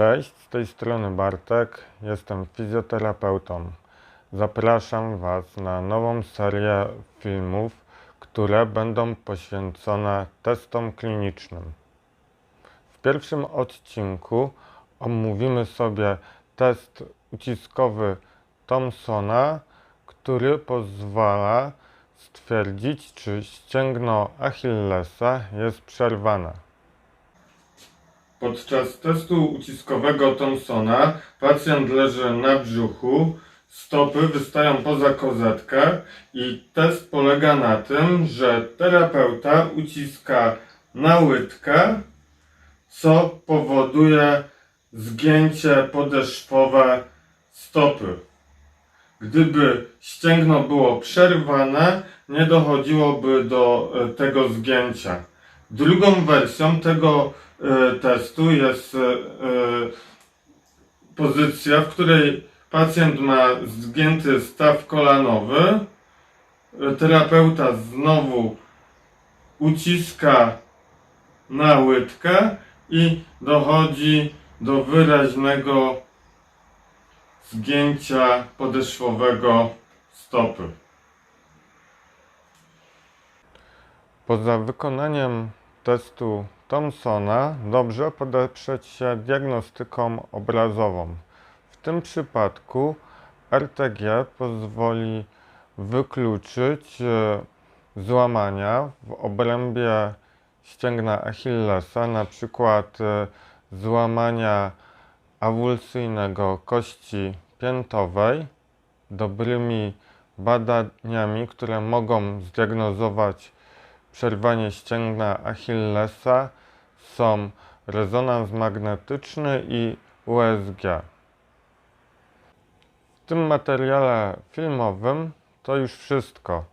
Cześć, z tej strony Bartek, jestem fizjoterapeutą. Zapraszam Was na nową serię filmów, które będą poświęcone testom klinicznym. W pierwszym odcinku omówimy sobie test uciskowy Thomsona, który pozwala stwierdzić, czy ścięgno Achillesa jest przerwane. Podczas testu uciskowego Thomsona pacjent leży na brzuchu, stopy wystają poza kozetkę i test polega na tym, że terapeuta uciska na łydkę, co powoduje zgięcie podeszwowe stopy. Gdyby ścięgno było przerwane, nie dochodziłoby do e, tego zgięcia. Drugą wersją tego testu jest e, e, pozycja, w której pacjent ma zgięty staw kolanowy. Terapeuta znowu uciska na łydkę i dochodzi do wyraźnego zgięcia podeszwowego stopy. Poza wykonaniem testu Thomsona dobrze podeprzeć się diagnostyką obrazową. W tym przypadku RTG pozwoli wykluczyć e, złamania w obrębie ścięgna Achillesa, na przykład e, złamania awulsyjnego kości piętowej. Dobrymi badaniami, które mogą zdiagnozować przerwanie ścięgna Achillesa są rezonans magnetyczny i USG. W tym materiale filmowym to już wszystko.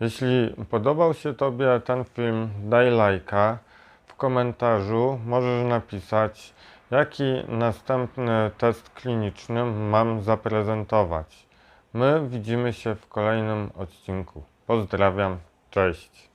Jeśli podobał się Tobie ten film, daj lajka. W komentarzu możesz napisać, jaki następny test kliniczny mam zaprezentować. My widzimy się w kolejnym odcinku. Pozdrawiam, cześć.